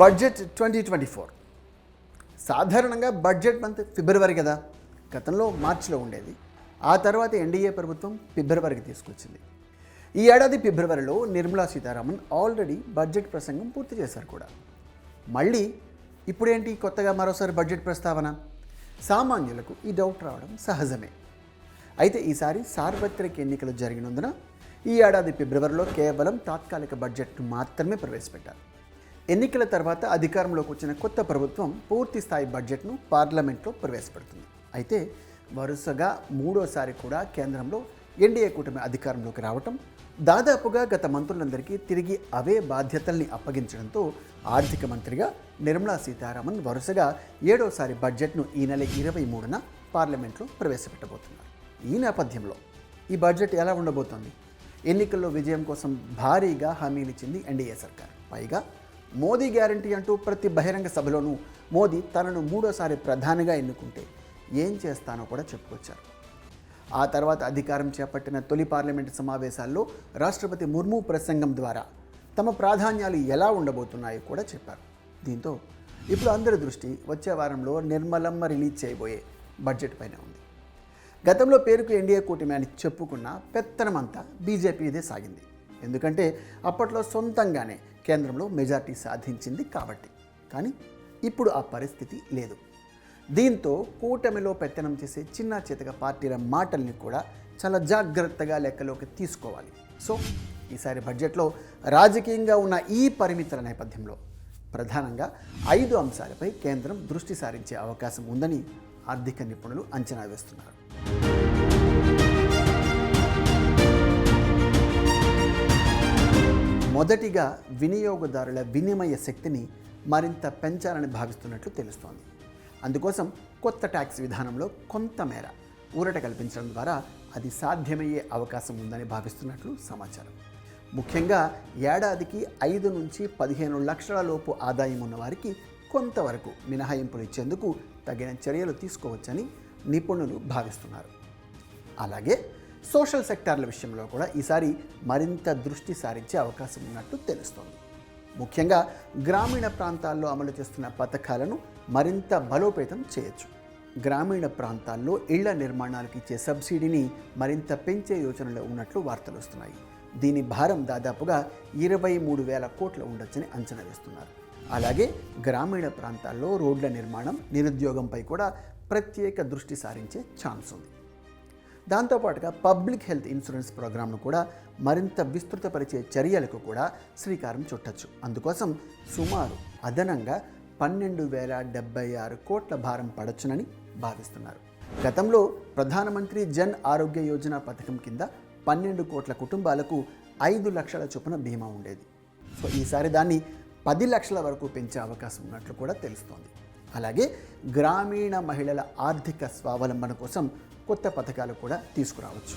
Budget twenty twenty four. సాధారణంగా budget month February కదా. గతంలో మార్చిలో ఉండేది. ఆ తర్వాత ఎన్డీఏ ప్రభుత్వం ఫిబ్రవరికి తీసుకొచ్చింది. ఈ ఏడాది ఫిబ్రవరిలో నిర్మలా సీతారామన్ ఆల్రెడీ బడ్జెట్ ప్రసంగం పూర్తి చేశారు కూడా. మళ్ళీ ఇప్పుడేంటి కొత్తగా మరోసారి బడ్జెట్ ప్రస్తావన? సామాన్యులకు ఈ డౌట్ రావడం సహజమే. అయితే ఈసారి సార్వత్రిక ఎన్నికలు జరిగినందున ఈ ఏడాది ఫిబ్రవరిలో కేవలం తాత్కాలిక బడ్జెట్ను మాత్రమే ప్రవేశపెట్టారు. ఎన్నికల తర్వాత అధికారంలోకి వచ్చిన కొత్త ప్రభుత్వం పూర్తి స్థాయి బడ్జెట్ను పార్లమెంట్లో ప్రవేశపెడుతుంది. అయితే వరుసగా మూడోసారి కూడా కేంద్రంలో ఎన్డీఏ కూటమి అధికారంలోకి రావటం దాదాపుగా గత మంత్రులందరికీ తిరిగి అవే బాధ్యతల్ని అప్పగించడంతో ఆర్థిక మంత్రిగా నిర్మలా సీతారామన్ వరుసగా ఏడోసారి బడ్జెట్ను ఈ నెల ఇరవై మూడున పార్లమెంట్లో ప్రవేశపెట్టబోతున్నారు. ఈ నేపథ్యంలో ఈ బడ్జెట్ ఎలా ఉండబోతోంది? ఎన్నికల్లో విజయం కోసం భారీగా హామీలు ఇచ్చింది ఎన్డీఏ సర్కార్. పైగా మోదీ గ్యారంటీ అంటూ ప్రతి బహిరంగ సభలోనూ మోదీ తనను మూడోసారి ప్రధానిగా ఎన్నుకుంటే ఏం చేస్తానో కూడా చెప్పుకొచ్చారు. ఆ తర్వాత అధికారం చేపట్టిన తొలి పార్లమెంటు సమావేశాల్లో రాష్ట్రపతి ముర్ము ప్రసంగం ద్వారా తమ ప్రాధాన్యాలు ఎలా ఉండబోతున్నాయో కూడా చెప్పారు. దీంతో ఇప్పుడు అందరి దృష్టి వచ్చే వారంలో నిర్మలమ్మ రిలీజ్ చేయబోయే బడ్జెట్ పైన ఉంది. గతంలో పేరుకు ఎన్డీఏ కూటమి అని చెప్పుకున్న పెత్తనమంతా బీజేపీదే సాగింది. ఎందుకంటే అప్పట్లో సొంతంగానే కేంద్రంలో మెజార్టీ సాధించింది కాబట్టి. కానీ ఇప్పుడు ఆ పరిస్థితి లేదు. దీంతో కూటమిలో పెత్తనం చేసే చిన్న చితక పార్టీల మాటల్ని కూడా చాలా జాగ్రత్తగా లెక్కలోకి తీసుకోవాలి. సో ఈసారి బడ్జెట్లో రాజకీయంగా ఉన్న ఈ పరిమితుల నేపథ్యంలో ప్రధానంగా ఐదు అంశాలపై కేంద్రం దృష్టి సారించే అవకాశం ఉందని ఆర్థిక నిపుణులు అంచనా వేస్తున్నారు. మొదటిగా వినియోగదారుల వినిమయ శక్తిని మరింత పెంచాలని భావిస్తున్నట్లు తెలుస్తోంది. అందుకోసం కొత్త ట్యాక్స్ విధానంలో కొంతమేర ఊరట కల్పించడం ద్వారా అది సాధ్యమయ్యే అవకాశం ఉందని భావిస్తున్నట్లు సమాచారం. ముఖ్యంగా ఏడాదికి ఐదు నుంచి పదిహేను లక్షల లోపు ఆదాయం ఉన్నవారికి కొంతవరకు మినహాయింపులు ఇచ్చేందుకు తగిన చర్యలు తీసుకోవచ్చని నిపుణులు భావిస్తున్నారు. అలాగే సోషల్ సెక్టార్ల విషయంలో కూడా ఈసారి మరింత దృష్టి సారించే అవకాశం ఉన్నట్టు తెలుస్తోంది. ముఖ్యంగా గ్రామీణ ప్రాంతాల్లో అమలు చేస్తున్న పథకాలను మరింత బలోపేతం చేయొచ్చు. గ్రామీణ ప్రాంతాల్లో ఇళ్ళ నిర్మాణాలకు ఇచ్చే సబ్సిడీని మరింత పెంచే యోచనలో ఉన్నట్లు వార్తలు వస్తున్నాయి. దీని భారం దాదాపుగా ఇరవై మూడు వేల కోట్లు ఉండొచ్చని అంచనా వేస్తున్నారు. అలాగే గ్రామీణ ప్రాంతాల్లో రోడ్ల నిర్మాణం నిరుద్యోగంపై కూడా ప్రత్యేక దృష్టి సారించే ఛాన్స్ ఉంది. దాంతోపాటుగా పబ్లిక్ హెల్త్ ఇన్సూరెన్స్ ప్రోగ్రామ్ను కూడా మరింత విస్తృతపరిచే చర్యలకు కూడా శ్రీకారం చుట్టచ్చు. అందుకోసం సుమారు అదనంగా పన్నెండు వేల డెబ్బై ఆరు కోట్ల భారం పడొచ్చునని భావిస్తున్నారు. గతంలో ప్రధానమంత్రి జన్ ఆరోగ్య యోజన పథకం కింద పన్నెండు కోట్ల కుటుంబాలకు ఐదు లక్షల చొప్పున బీమా ఉండేది. సో ఈసారి దాన్ని పది లక్షల వరకు పెంచే అవకాశం ఉన్నట్లు కూడా తెలుస్తోంది. అలాగే గ్రామీణ మహిళల ఆర్థిక స్వావలంబన కోసం కొత్త పథకాలు కూడా తీసుకురావచ్చు.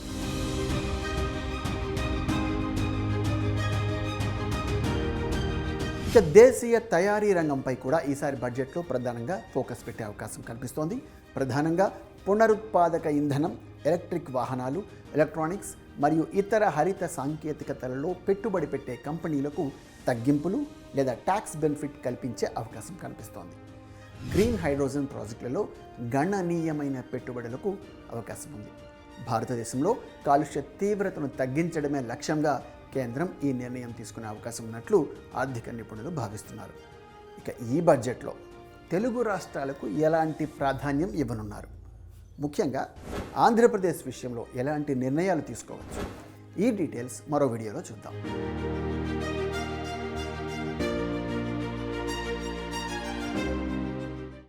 ఇక దేశీయ తయారీ రంగంపై కూడా ఈసారి బడ్జెట్లో ప్రధానంగా ఫోకస్ పెట్టే అవకాశం కనిపిస్తోంది ప్రధానంగా పునరుత్పాదక ఇంధనం ఎలక్ట్రిక్ వాహనాలు ఎలక్ట్రానిక్స్ మరియు ఇతర హరిత సాంకేతికతలలో పెట్టుబడి పెట్టే కంపెనీలకు తగ్గింపులు లేదా ట్యాక్స్ బెనిఫిట్ కల్పించే అవకాశం కనిపిస్తోంది. గ్రీన్ హైడ్రోజన్ ప్రాజెక్టులలో గణనీయమైన పెట్టుబడులకు అవకాశం ఉంది. భారతదేశంలో కాలుష్య తీవ్రతను తగ్గించడమే లక్ష్యంగా కేంద్రం ఈ నిర్ణయం తీసుకునే అవకాశం ఉన్నట్లు ఆర్థిక నిపుణులు భావిస్తున్నారు. ఇక ఈ బడ్జెట్లో తెలుగు రాష్ట్రాలకు ఎలాంటి ప్రాధాన్యం ఇవ్వనున్నారు? ముఖ్యంగా ఆంధ్రప్రదేశ్ విషయంలో ఎలాంటి నిర్ణయాలు తీసుకోవచ్చు? ఈ డీటెయిల్స్ మరో వీడియోలో చూద్దాం.